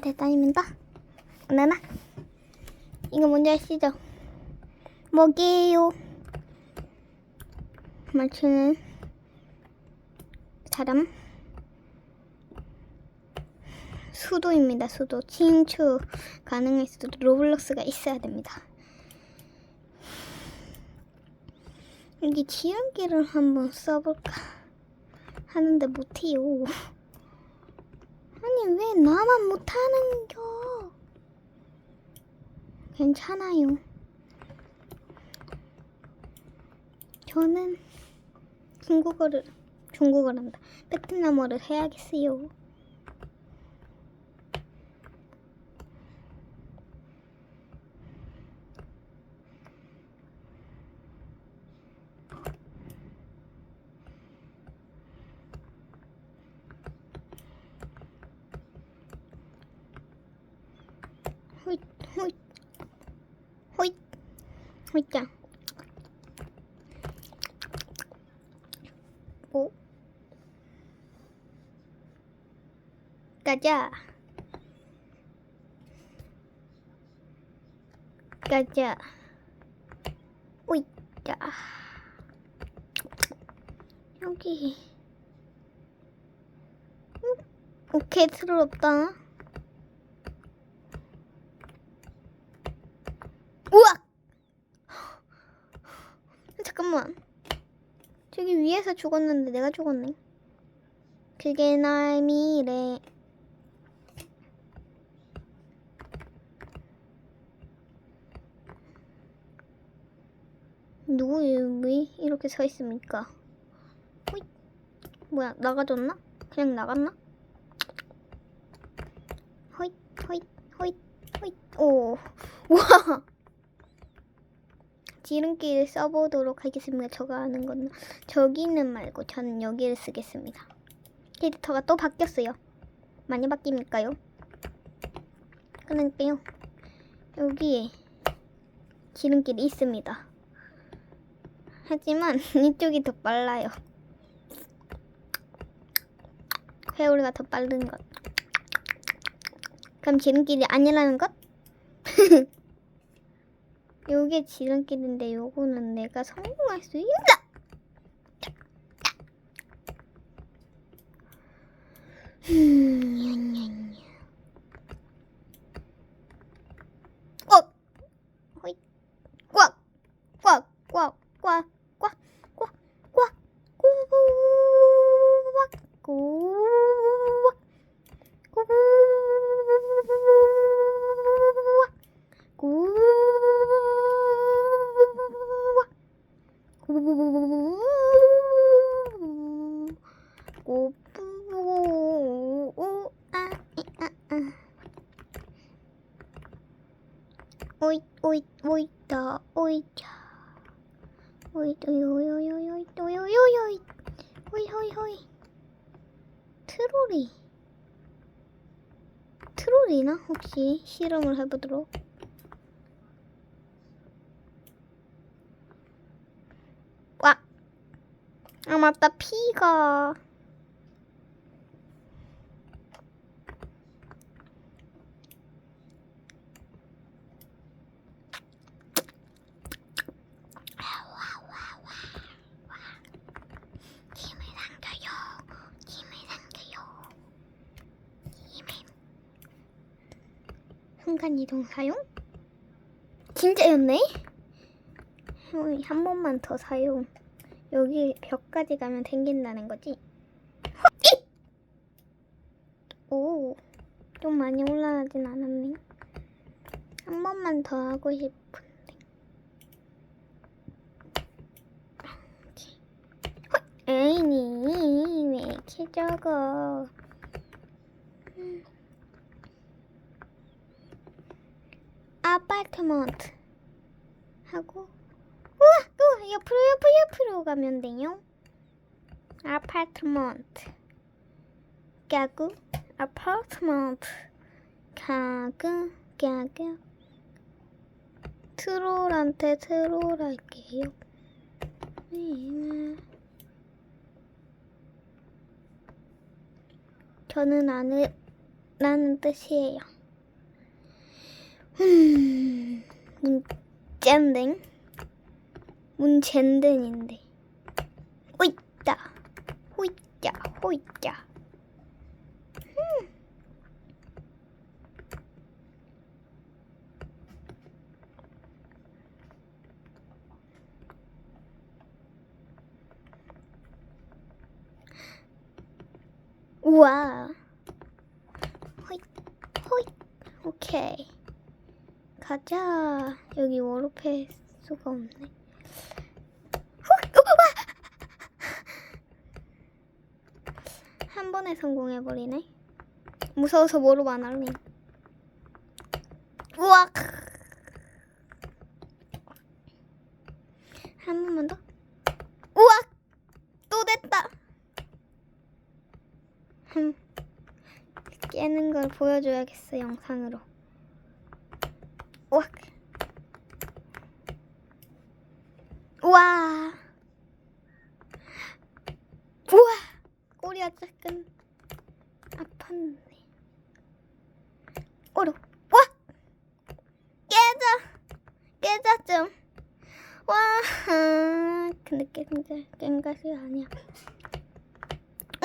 됐다입니다. 나나 이거 뭔지 아시죠? 뭐게요? 맞추는 사람 수도입니다. 수도 친추 가능할수록 로블록스가 있어야 됩니다. 여기 지름길을 한번 써볼까 하는데 못해요. 아니 왜 나만 못하는겨? 괜찮아요. 저는 중국어를 중국어란다. 베트남어를 해야겠어요. 있다. 오. 어? 가자. 가자. 오 있다. 여기. 오케이, 스럽다. 잠깐만. 저기 위에서 죽었는데 내가 죽었네. 그게 나의 미래. 누구 왜 이렇게 서 있습니까? 호잇. 뭐야 나가졌나? 그냥 나갔나? 호잇 호잇 호잇 호잇 오 우와 지름길을 써보도록 하겠습니다. 저가 아는 건 저기는 말고 저는 여기를 쓰겠습니다. 캐릭터가 또 바뀌었어요. 많이 바뀝니까요? 그러니까요. 여기에 지름길이 있습니다. 하지만 이쪽이 더 빨라요. 회오리가 더 빠른 것. 그럼 지름길이 아니라는 것? 요게 지름길인데 요거는 내가 성공할 수 있다. 음, 어, 호잇, 꽉, 꽉, 꽉, 꽉, 꽉, 꽉, 꽉, 꾸락, 오이 오이 오이다 오이자. 오이 오이 오이 오이 오이 오이 오이 오이 오이 오이 오이 트롤이. 트롤이나 혹시 실험을 해보도록? 와. 아 맞다. 피가 힘을 남겨요 힘을 남겨요 힘을 순간이동 사용? 진짜였네? 어, 한 번만 더 사용. 여기 벽까지 가면 생긴다는 거지? 헉! 오, 좀 많이 올라가진 않았네. 한 번만 더 하고 싶은데. 에이니, 왜 이렇게 적어? 음. 아파트먼트 하고. 우와 또 옆으로 옆으로 옆으로 가면 돼요. 아파트먼트. 가구 아파트먼트. 가구 가구. 트롤한테 트롤 할게요. 네. 저는 안을 라는 뜻이에요. 음, 문 젠댕? 문 젠댕인데. 호이따, 호이따, 호이따. 우와. 호잇, 호잇. 오케이. 가자. 여기 워로페 수가 없네. 훅! 우와! 한 번에 성공해버리네. 무서워서 뭐로 안 할래. 우와! 한 번만 더. 우와! 또 됐다. 흠. 깨는 걸 보여줘야겠어 영상으로. 우와. 우와. 우와. 꼬리가 작은 아팠네. 오로. 와. 깨자. 깨자 좀. 와. 근데 깨는 깬 것이 아니야.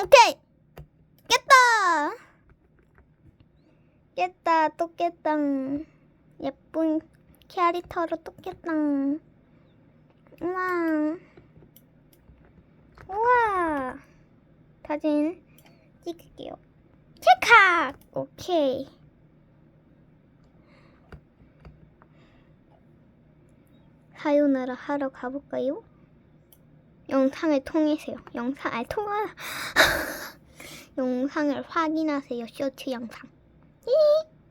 오케이. 깼다. 깼다. 또 깼다. 예쁜 캐릭터로 또 깼다. 우와. 우와. 사진 찍을게요. 체크! 오케이. 사요나라 하러 가볼까요? 영상을 통해서요. 영상, 아니, 통화. 영상을 확인하세요. 쇼츠 영상. 이